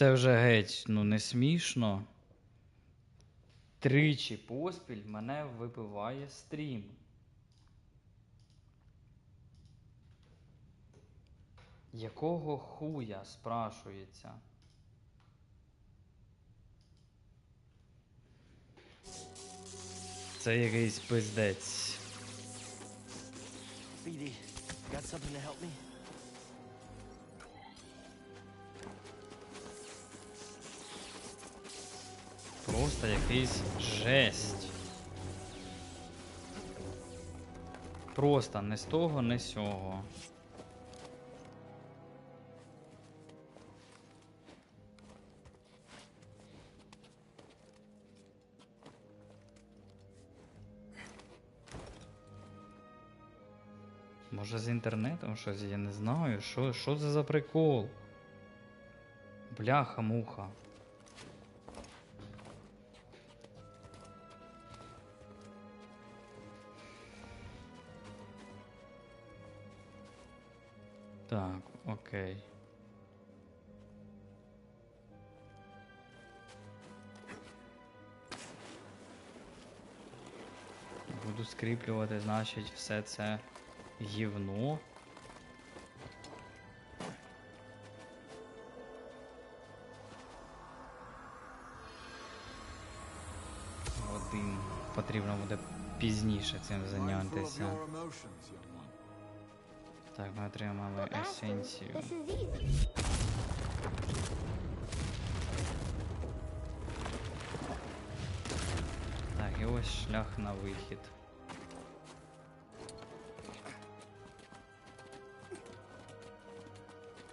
Це вже геть, ну не смішно. Тричі поспіль мене вибиває стрім. Якого хуя спрашується? Це якийсь пиздець. BD, got something to help me? Просто якийсь жесть. Просто не з того, не з сього. Може з інтернетом щось, я не знаю. Що, що це за прикол? Бляха-муха. Так, окей. Буду скріплювати, значить, все це гівно. Один потрібно буде пізніше цим зайнятися. Так, ми отримали есенцію. Так, і ось шлях на вихід.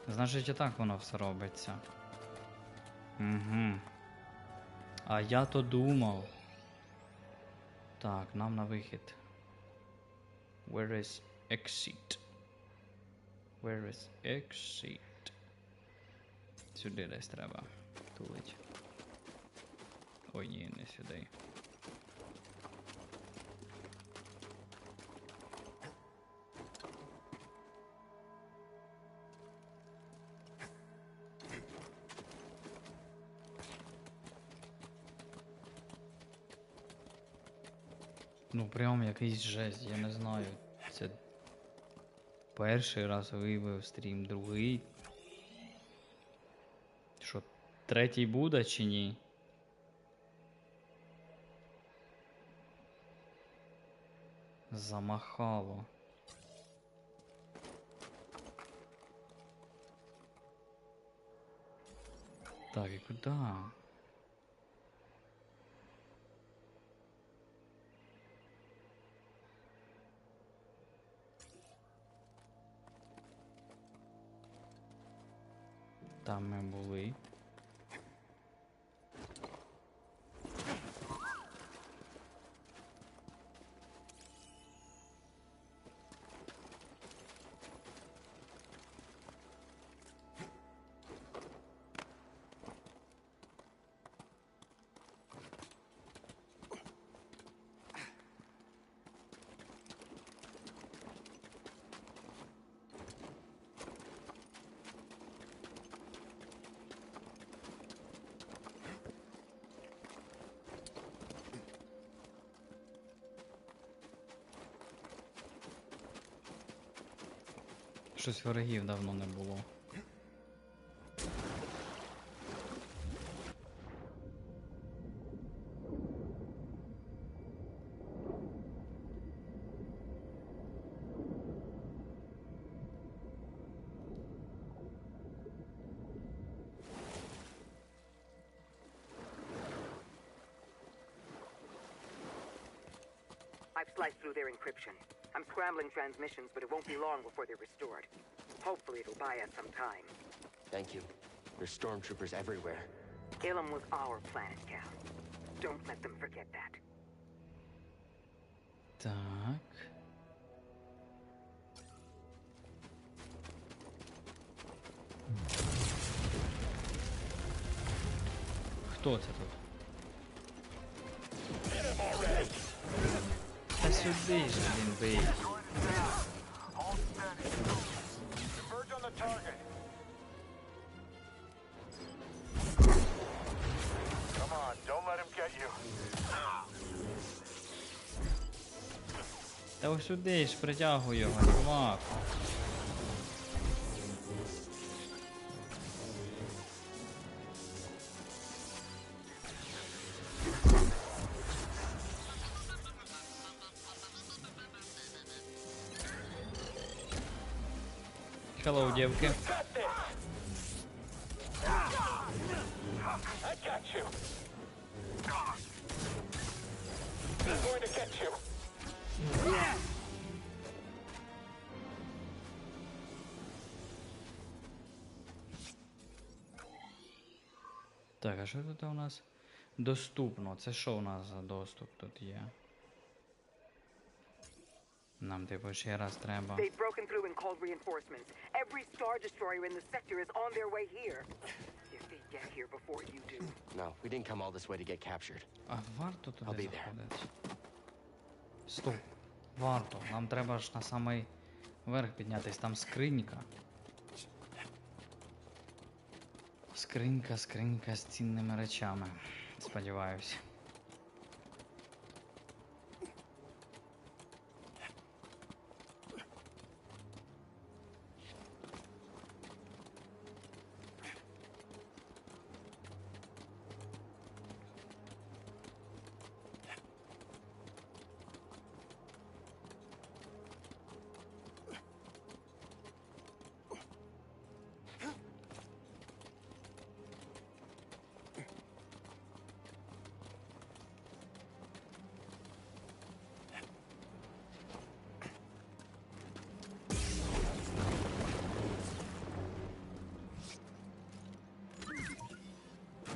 Значить, і так воно все робиться. Угу. А я то думав. Так, нам на вихід. Where is exit? Where is exit? Сюди десь треба. Тулить. Ой, ні, не сюди. Ну, прям якийсь жесть, я не знаю. Перший раз вибив стрім, другий. Що, третій буде чи ні? Замахало. Так, і куди? Там ми були. Щось ворогів давно не було. I've sliced through their encryption. I'm scrambling transmissions, but it won't be long before they're restored. Hopefully it'll buy us some time. Thank you. There's stormtroopers everywhere. Ilum was our planet, Cal. Don't let them forget that. Так. Хто це тут? Menino beijo, menino beijo. Да уж сюди ж притягую його, чувак. Hello, девки. Так, а що тут у нас? Доступно. Це що у нас за доступ тут є? Нам, типу, ще раз треба. They've broken through and called reinforcements. Every Star Destroyer in the sector is on their way here. If they get here before you do. No, we didn't come all this way to get captured. А варто туди I'll be there. заходити? Стоп. Варто. Нам треба ж на самий верх піднятись. Там скринька. Скринька, скринька з цінними речами. Сподіваюсь.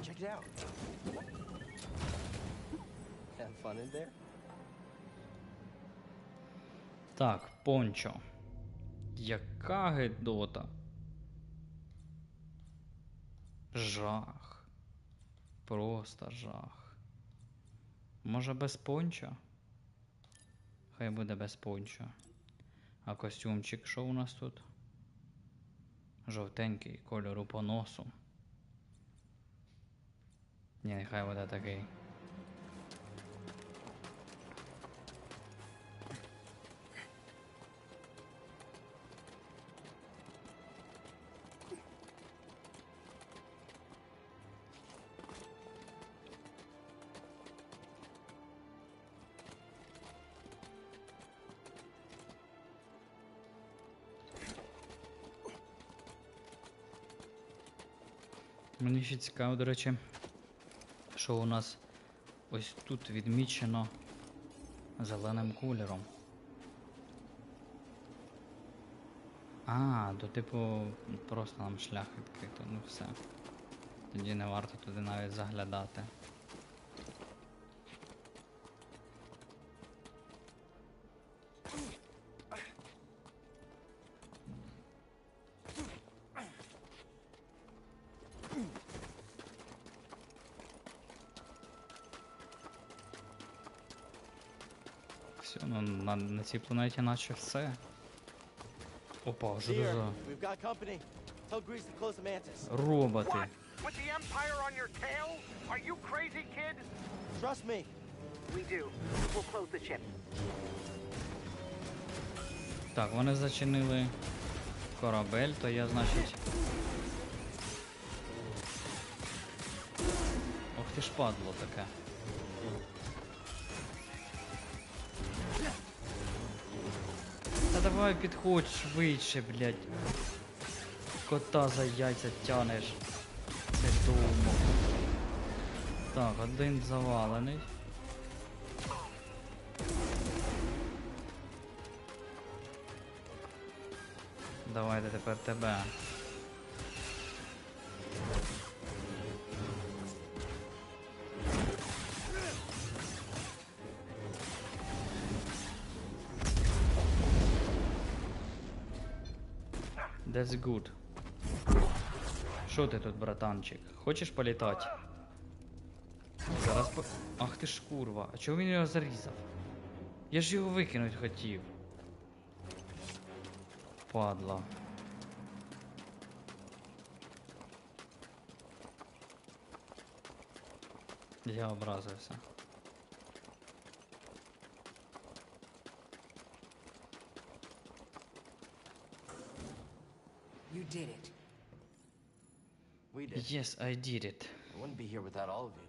Check it out. Have fun in there? Так, пончо. Яка гидота. Жах. Просто жах. Може без пончо? Хай буде без пончо. А костюмчик, що у нас тут? Жовтенький, кольору поносу. Ні, нехай буде такий. Мені ще цікаво, до речі, що у нас ось тут відмічено зеленим кольором. А, то типу просто нам шлях відкрито, ну все. Тоді не варто туди навіть заглядати. Цій планеті наче все. Опа, mantis. роботи? With the Empire on your tail? Are you crazy, kid? Trust me. We do. We'll close the ship. Так, вони зачинили корабель, то я, значить. Ох ти ж падло таке. Давай підходь швидше, блядь. Кота за яйця тянеш. Це думав. Так, один завалений. Давайте тепер тебе. That's good. Що ти тут, братанчик? Хочеш політати? Зараз по... Ах ти ж курва, а чого він його зарізав? Я ж його викинуть хотів. Падла. Я образився. You did it. We did. Yes, I did it. I wouldn't be here without all of you.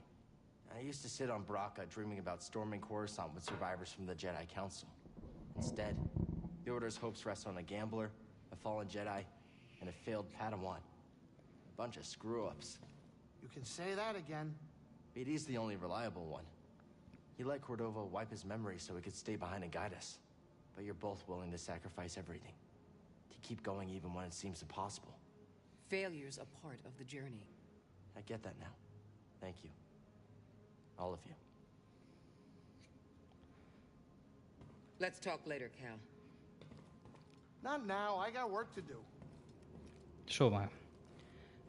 I used to sit on Braca uh, dreaming about storming Coruscant with survivors from the Jedi Council. Instead, the Order's hopes rest on a gambler, a fallen Jedi, and a failed Padawan. A bunch of screw-ups. You can say that again. BD's the only reliable one. He let Cordova wipe his memory so he could stay behind and guide us. But you're both willing to sacrifice everything To keep going even when it seems impossible. Failure's a part of the journey. I get that now. Thank you. All of you. Let's talk later, Cal. Not now. I got work to do. Що ми?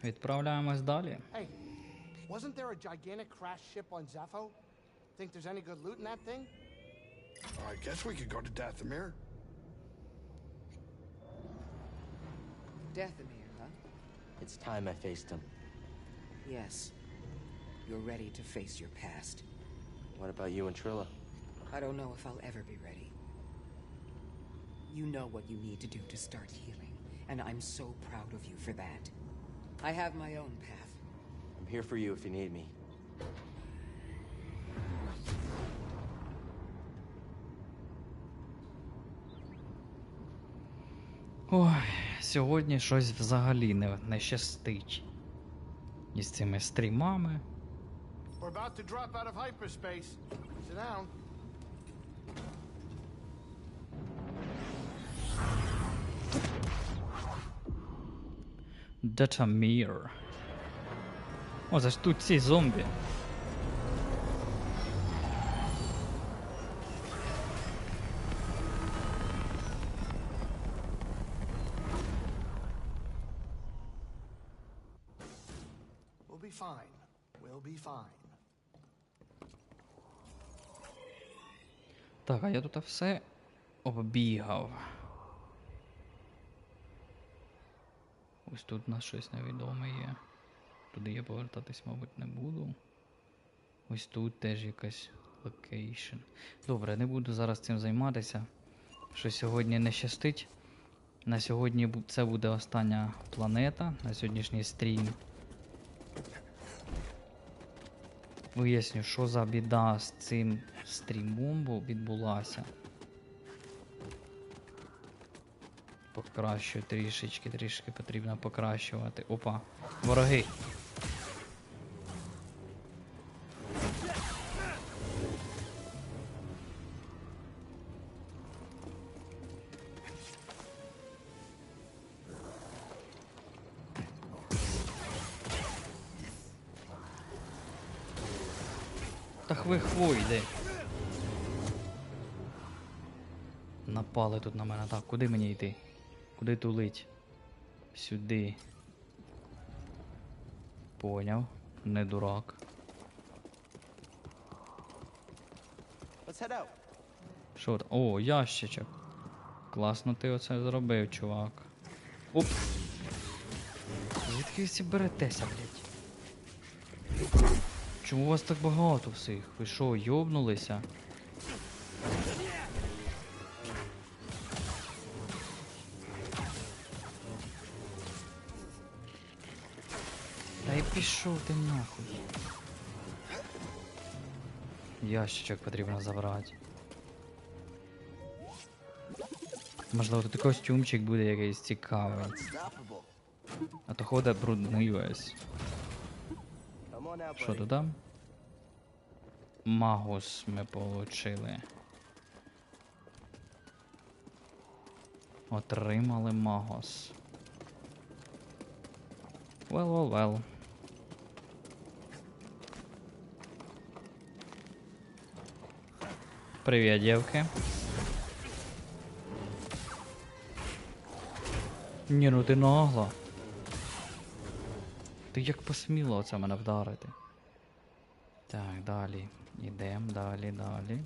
Відправляємось далі. Hey, wasn't there a gigantic crash ship on Zepho? Think there's any good loot in that thing? I guess we could go to Dathomir. Dathomir, huh? It's time I faced him. Yes. You're ready to face your past. What about you and Trilla? I don't know if I'll ever be ready. You know what you need to do to start healing, and I'm so proud of you for that. I have my own path. I'm here for you if you need me. Ой, сьогодні щось взагалі не, не щастить. Із цими стрімами. Datamir. О, це ж тут ці зомбі. We'll be fine. We'll be fine. Так, а я тут все оббігав. Ось тут у нас щось невідоме є. Туди я повертатись, мабуть, не буду. Ось тут теж якась локейшн. Добре, не буду зараз цим займатися. Що сьогодні не щастить. На сьогодні це буде остання планета на сьогоднішній стрім. Виясню, що за біда з цим стрімом відбулася. Покращую трішечки, трішки потрібно покращувати. Опа, вороги. Та хвихво йди. Напали тут на мене. Так, куди мені йти? Куди тулить? Сюди. Поняв. Не дурак. Що там? О, ящичок. Класно ти оце зробив, чувак. Оп! Звідки ви всі беретеся, блядь? Чому вас так багато всіх? Ви що, йобнулися? Та й пішов ти нахуй. Ящичок потрібно забрати. Можливо, тут костюмчик буде якийсь цікавий. А то ходить брудний весь. Що то там? Магус ми получили. Отримали Магос. Well, well, well. Привіт, дівки. Ні, ну ти нагла. Ти як посміло оце мене вдарити? Так, далі. Ідем, далі, далі.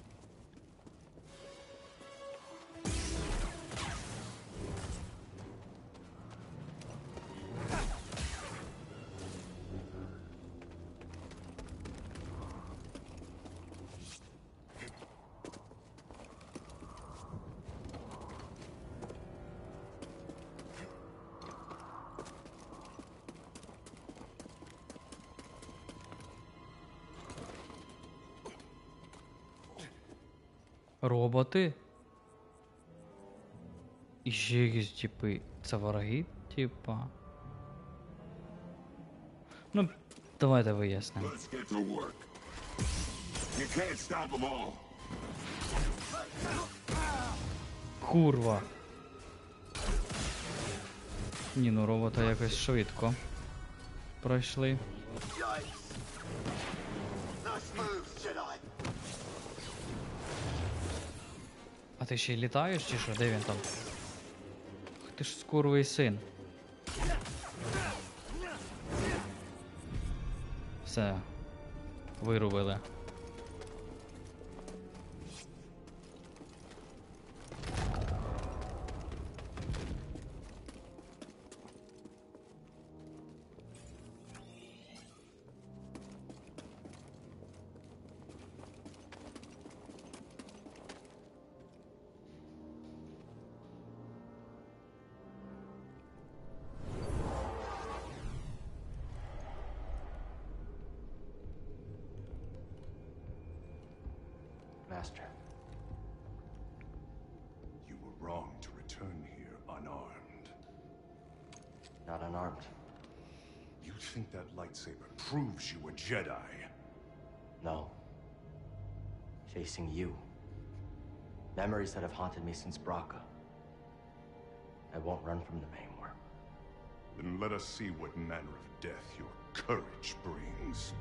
Роботи. І ще якісь типи. Це вороги, типа. Ну, давайте вияснимо. Курва. Ні, ну робота якось швидко. Пройшли. А ти ще й літаєш чи що? Де він там? Ах ти ж скурвий син. Все. Вирубили. Think that lightsaber proves you a Jedi? No. Facing you. Memories that have haunted me since Braca. I won't run from them anymore. Then let us see what manner of death your courage brings.